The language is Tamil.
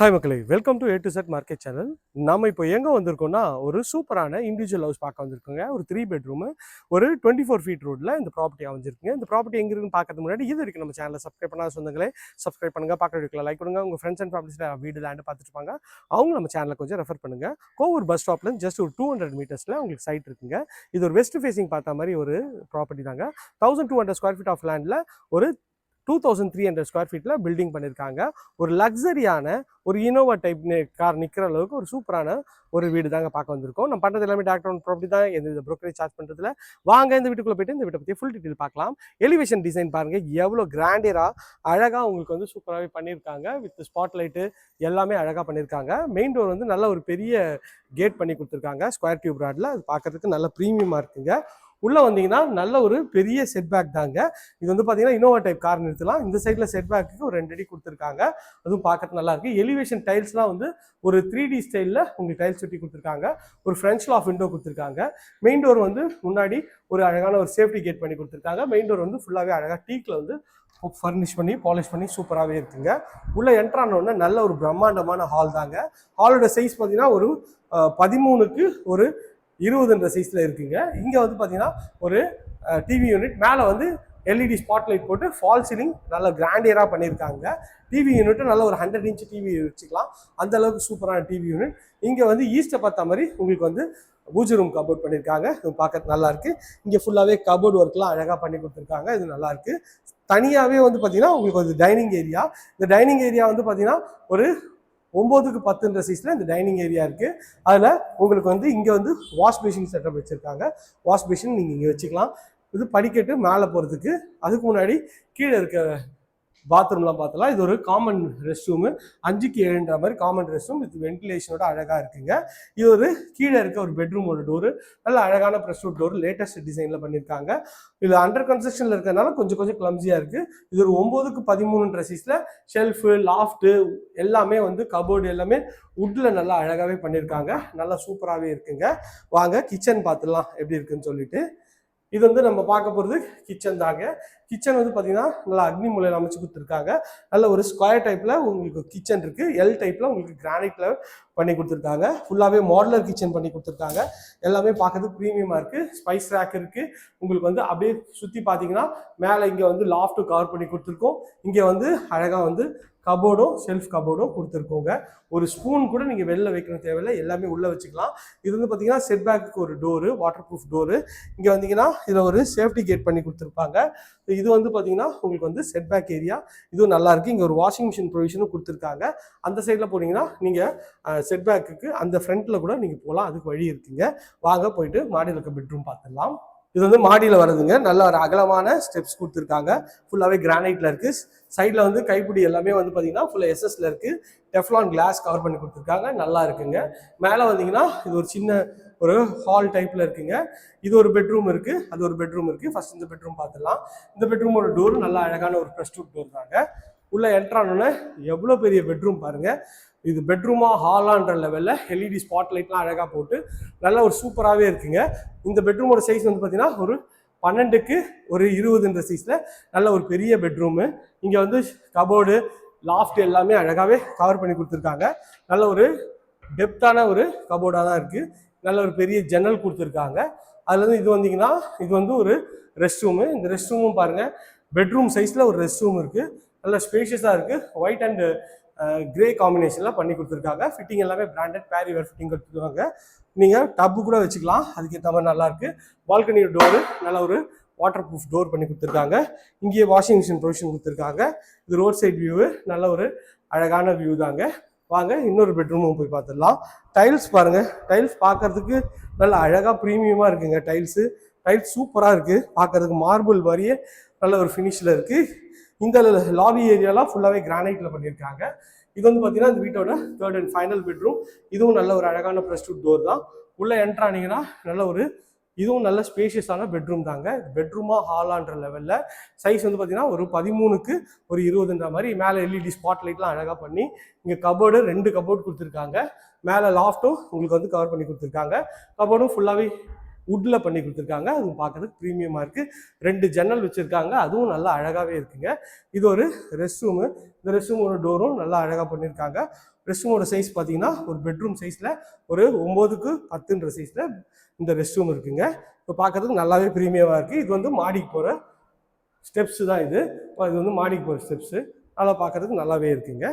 ஹாய் மக்களே welcome to A to Z market channel நம்ம இப்போ எங்கே வந்திருக்கோம்னா ஒரு சூப்பரான இண்டிவிஜுவல் ஹவுஸ் பார்க்க வந்திருக்கோங்க. ஒரு த்ரீ பெட்ரூமு ஒரு டுவெண்ட்டி ஃபோர் ஃபீட் ரோட்டில் இந்த ப்ராப்பர்ட்டி அமைஞ்சிருக்குங்க. இந்த ப்ராப்பர்ட்டி எங்கே இருக்குன்னு பார்க்கறது முன்னாடி இது இருக்குது நம்ம சேனலை சப்ஸ்கிரைப் பண்ணாத சொந்தங்களே சப்ஸ்கிரைப் பண்ணுங்க. பார்க்க வீடியோவில் லைக் கொடுங்க. உங்கள் ஃப்ரெண்ட்ஸ் அண்ட் ஃபேமிலிஸில் வீடு லேண்டு பார்த்துருப்பாங்க அவங்க நம்ம சேனலை கொஞ்சம் ரெஃபர் பண்ணுங்கள் கோவூர் பஸ் ஸ்டாப்லேருந்து ஜஸ்ட் ஒரு டூ ஹண்ட்ரட் மீட்டர்ஸில் உங்களுக்கு சைட் இருக்குங்க. இது ஒரு வெஸ்ட் ஃபேஸிங் பார்த்த மாதிரி ஒரு ப்ராப்பர்ட்டி தாங்க. Thousand two hundred square feet of லேண்டில் ஒரு two thousand three hundred square ஃபீட்டில் பில்டிங் பண்ணியிருக்காங்க ஒரு லக்ஸரியான ஒரு இனோவா டைப் கார் நிற்கிற அளவுக்கு ஒரு சூப்பரான ஒரு வீடு தாங்க பார்க்க வந்திருக்கோம். நம்ம பண்ணுறது எல்லாமே டாக்டர் ஒன் ப்ராப்பர்ட்டி தான். எந்த வித ப்ரோக்கரேஜ் சார்ஜ் பண்ணுறதுல வாங்க இந்த வீட்டுக்குள்ளே போயிட்டு இந்த வீட்டை பற்றி ஃபுல் டீட்டெயில் பார்க்கலாம். எலிவேஷன் டிசைன் பாருங்கள் எவ்வளோ கிராண்டியராக அழகாக உங்களுக்கு வந்து சூப்பராகவே பண்ணியிருக்காங்க. வித் ஸ்பாட் லைட்டு எல்லாமே அழகாக பண்ணியிருக்காங்க. மெயின் டோர் வந்து நல்ல ஒரு பெரிய கேட் பண்ணி கொடுத்துருக்காங்க. ஸ்கொயர் டியூப் ராடில் அது பார்க்கறதுக்கு நல்ல ப்ரீமியமாக இருக்குங்க. உள்ளே வந்தீங்கன்னா நல்ல ஒரு பெரிய செட்பேக் தாங்க. இது வந்து பார்த்தீங்கன்னா இனோவா டைப் கார் நிறுத்தலாம் இந்த சைடில் செட்பேக்கு ஒரு ரெண்டு அடி கொடுத்துருக்காங்க. அதுவும் பார்க்கறது நல்லா எலி எலிவேஷன் டைல்ஸ்லாம் வந்து ஒரு த்ரீ டி ஸ்டைலில் உங்களுக்கு டைல்ஸ் சுட்டி கொடுத்துருக்காங்க. ஒரு ஃப்ரெஞ்ச் ஆஃப் விண்டோ கொடுத்துருக்காங்க. மெயின் டோர் வந்து முன்னாடி ஒரு அழகான ஒரு சேஃப்டி கேட் பண்ணி கொடுத்துருக்காங்க. மெயின் டோர் வந்து ஃபுல்லாகவே அழகாக டீக்கில் வந்து ஃபர்னிஷ் பண்ணி பாலிஷ் பண்ணி சூப்பராகவே இருக்குங்க. உள்ளே என்ட்ரான நல்ல ஒரு பிரம்மாண்டமான ஹால் தாங்க. ஹாலோட சைஸ் பார்த்தீங்கன்னா ஒரு பதிமூணுக்கு ஒரு இருபதுன்ற சைஸில் இருக்குங்க. இங்கே வந்து பார்த்தீங்கன்னா ஒரு டிவி யூனிட் மேலே வந்து எல்இடி ஸ்பாட்லைட் போட்டு ஃபால் சீலிங் நல்ல கிராண்டியராக பண்ணியிருக்காங்க. டிவி யூனிட்டு நல்ல ஒரு ஹண்ட்ரட் இன்ச் டிவி வச்சுக்கலாம். அந்த அளவுக்கு சூப்பரான டிவி யூனிட் இங்கே வந்து ஈஸ்ட்டை பார்த்த மாதிரி உங்களுக்கு வந்து பூஜை ரூம் கபோர்ட் பண்ணியிருக்காங்க. இது பார்க்கறது நல்லா இருக்கு. இங்கே ஃபுல்லாகவே கபோர்ட் ஒர்க்லாம் அழகாக பண்ணி கொடுத்துருக்காங்க. இது நல்லா இருக்கு. தனியாகவே வந்து பார்த்தீங்கன்னா உங்களுக்கு வந்து டைனிங் ஏரியா இந்த டைனிங் ஏரியா வந்து பார்த்தீங்கன்னா ஒரு ஒம்போதுக்கு பத்துன்ற சீஸில் இந்த டைனிங் ஏரியா இருக்குது அதில் உங்களுக்கு வந்து இங்கே வந்து வாஷ் பேஷின் செட்டப் வச்சுருக்காங்க. வாஷ் பேஷின் நீங்கள் இங்கே வச்சுக்கலாம். இது படிக்கட்டு மேலே போகிறதுக்கு அதுக்கு முன்னாடி கீழே இருக்க பாத்ரூம்லாம் பார்த்தலாம் இது ஒரு காமன் ரெஸ்ட் ரூமு அஞ்சுக்கு ஏழுன்ற மாதிரி காமன் ரெஸ்ட் ரூம் வித் வென்டிலேஷனோட அழகாக இருக்குங்க. இது ஒரு கீழே இருக்க ஒரு பெட்ரூமோட டோரு நல்ல அழகான ப்ரெஸ் டோர் லேட்டஸ்ட் டிசைனில் பண்ணியிருக்காங்க இது அண்டர் கன்ஸ்ட்ரக்ஷனில் இருக்கிறதுனால கொஞ்சம் கொஞ்சம் கிளம்ஸியாக இருக்குது இது ஒரு ஒம்போதுக்கு பதிமூணுன்ற சீஸில் ஷெல்ஃபு லாஃப்ட்டு எல்லாமே வந்து கபோர்டு எல்லாமே வுட்டில் நல்லா அழகாகவே பண்ணியிருக்காங்க நல்லா சூப்பராகவே இருக்குங்க. வாங்க கிச்சன் பார்த்துலாம் எப்படி இருக்குன்னு சொல்லிட்டு. இது வந்து நம்ம பார்க்க போகிறது கிச்சன் தாங்க. கிச்சன் வந்து பார்த்தீங்கன்னா நல்லா அக்னி மூலையில் அமைச்சு கொடுத்துருக்காங்க. நல்ல ஒரு ஸ்கொயர் டைப்பில் உங்களுக்கு கிச்சன் இருக்குது எல் டைப்பில் உங்களுக்கு கிரானைட்டில் பண்ணி கொடுத்துருக்காங்க. ஃபுல்லாகவே மாடலர் கிச்சன் பண்ணி கொடுத்துருக்காங்க. எல்லாமே பார்க்கறதுக்கு ப்ரீமியமாக இருக்குது ஸ்பைஸ் ரேக் இருக்குது உங்களுக்கு வந்து அப்படியே சுற்றி பார்த்தீங்கன்னா மேலே இங்கே வந்து லாஃப்ட்டு கவர் பண்ணி கொடுத்துருக்கோம். இங்கே வந்து அழகாக வந்து கபோர்டும் செல்ஃப் கபோர்டும் கொடுத்துருக்கோங்க. ஒரு ஸ்பூன் கூட நீங்கள் வெளில வைக்கணும் தேவையில்லை. எல்லாமே உள்ளே வச்சுக்கலாம். இது வந்து பார்த்தீங்கன்னா செட் பேக்கு ஒரு டோரு வாட்டர் ப்ரூஃப் டோரு இங்கே வந்தீங்கன்னா இதில் ஒரு சேஃப்டி கேட் பண்ணி கொடுத்துருப்பாங்க. இது வந்து பார்த்தீங்கன்னா உங்களுக்கு வந்து செட் பேக் ஏரியா இதுவும் நல்லா இருக்குது இங்கே ஒரு வாஷிங் மிஷின் ப்ரொவிஷனும் கொடுத்துருக்காங்க. அந்த சைடில் போனீங்கன்னா நீங்கள் செட் பேக்குக்கு அந்த ஃப்ரண்ட்டில் கூட நீங்கள் போகலாம் அதுக்கு வழி இருக்குங்க. வாங்க போயிட்டு மாடியில் இருக்க பெட்ரூம் பார்த்துடலாம். இது வந்து மாடியில் வருதுங்க. நல்ல ஒரு அகலமான ஸ்டெப்ஸ் கொடுத்துருக்காங்க. ஃபுல்லாகவே கிரானைட்டில் இருக்குது சைடில் வந்து கைப்பிடி எல்லாமே வந்து பார்த்தீங்கன்னா ஃபுல்லாக எஸ்எஸ்ல இருக்குது டெஃப்லான் கிளாஸ் கவர் பண்ணி கொடுத்துருக்காங்க. நல்லா இருக்குங்க. மேலே வந்தீங்கன்னா இது ஒரு சின்ன ஒரு ஹால் டைப்பில் இருக்குங்க. இது ஒரு பெட்ரூம் இருக்குது அது ஒரு பெட்ரூம் இருக்குது ஃபர்ஸ்ட் இந்த பெட்ரூம் பார்த்துடலாம் இந்த பெட்ரூமோட டோர் நல்லா அழகான ஒரு ப்ரெஸ் டோர் தாங்க. உள்ள என்ட்ரானோன்னே எவ்வளோ பெரிய பெட்ரூம் பாருங்க. இது பெட்ரூமா ஹாலான்ற லெவலில் எல்இடி ஸ்பாட் லைட்லாம் அழகாக போட்டு நல்ல ஒரு சூப்பராகவே இருக்குங்க. இந்த பெட்ரூமோட சைஸ் வந்து பார்த்தீங்கன்னா ஒரு பன்னெண்டுக்கு ஒரு இருபதுன்ற சைஸில் நல்ல ஒரு பெரிய பெட்ரூமு இங்கே வந்து கபோர்டு லாஃப்ட் எல்லாமே அழகாகவே கவர் பண்ணி கொடுத்துருக்காங்க. நல்ல ஒரு டெப்த்தான ஒரு கபோர்டாக தான் இருக்குது நல்ல ஒரு பெரிய ஜன்னல் கொடுத்துருக்காங்க. அதுலேருந்து இது வந்தீங்கன்னா இது வந்து ஒரு ரெஸ்ட் ரூமு இந்த ரெஸ்ட் ரூமும் பாருங்கள் பெட்ரூம் சைஸில் ஒரு ரெஸ்ட் ரூம் இருக்குது நல்ல ஸ்பேஷியஸாக இருக்குது ஒயிட் அண்டு கிரே காம்பினேஷனில் பண்ணி கொடுத்துருக்காங்க. ஃபிட்டிங் எல்லாமே பிராண்டட் பேரிவேர் ஃபிட்டிங் கொடுத்துருக்காங்க. நீங்கள் டப்பு கூட வச்சுக்கலாம். அதுக்கேற்ற மாதிரி நல்லா இருக்கு. பால்கனி டோரு நல்ல ஒரு வாட்டர் ப்ரூஃப் டோர் பண்ணி கொடுத்துருக்காங்க. இங்கேயே வாஷிங் மிஷின் ப்ரொவிஷன் கொடுத்துருக்காங்க. இது ரோட் சைட் வியூவு நல்ல ஒரு அழகான வியூ தாங்க. வாங்க இன்னொரு பெட்ரூமும் போய் பார்த்துடலாம். டைல்ஸ் பாருங்கள் டைல்ஸ் பார்க்கறதுக்கு நல்ல அழகாக ப்ரீமியமாக இருக்குங்க டைல்ஸு டைல்ஸ் சூப்பராக இருக்குது பார்க்கறதுக்கு மார்பிள் மாதிரியே நல்ல ஒரு ஃபினிஷில் இருக்குது இந்த லாபி ஏரியாலாம் ஃபுல்லாகவே கிரானைட்டில் பண்ணியிருக்காங்க இது வந்து பார்த்தீங்கன்னா இந்த வீட்டோட தேர்ட் அண்ட் ஃபைனல் பெட்ரூம் இதுவும் நல்ல ஒரு அழகான ப்ரெஸ் டோர் தான். உள்ளே என்ட்ரானீங்கன்னா நல்ல ஒரு இதுவும் நல்ல ஸ்பேஷியஸான பெட்ரூம் தாங்க. பெட்ரூமா ஹாலான்ற லெவலில் சைஸ் வந்து பார்த்தீங்கன்னா ஒரு பதிமூணுக்கு ஒரு இருபதுன்ற மாதிரி. மேலே எல்இடி ஸ்பாட் லைட்லாம் அழகாக பண்ணி இங்கே கபோர்டு ரெண்டு கபோர்டு கொடுத்துருக்காங்க. மேலே லாஃப்ட்டும் உங்களுக்கு வந்து கவர் பண்ணி கொடுத்துருக்காங்க. கபோர்டும் ஃபுல்லாகவே வுட்டில் பண்ணி கொடுத்துருக்காங்க. அதுவும் பார்க்கறதுக்கு ப்ரீமியமாக இருக்குது ரெண்டு ஜன்னல் வச்சுருக்காங்க. அதுவும் நல்லா அழகாகவே இருக்குங்க. இது ஒரு ரெஸ்ட் ரூமு இந்த ரெஸ்ட் ரூமோட டோரும் நல்லா அழகாக பண்ணியிருக்காங்க ரெஸ்ட் ரூமோட சைஸ் பார்த்தீங்கன்னா ஒரு பெட்ரூம் சைஸில் ஒரு ஒம்போதுக்கு பத்துன்ற சைஸில் இந்த ரெஸ்ட் ரூம் இருக்குங்க. இப்போ பார்க்கறதுக்கு நல்லாவே ப்ரீமியமாக இருக்குது இது வந்து மாடிக்கு போகிற ஸ்டெப்ஸு தான் இது. இது வந்து மாடிக்கு போகிற ஸ்டெப்ஸு நல்லா பார்க்கறதுக்கு நல்லாவே இருக்குங்க.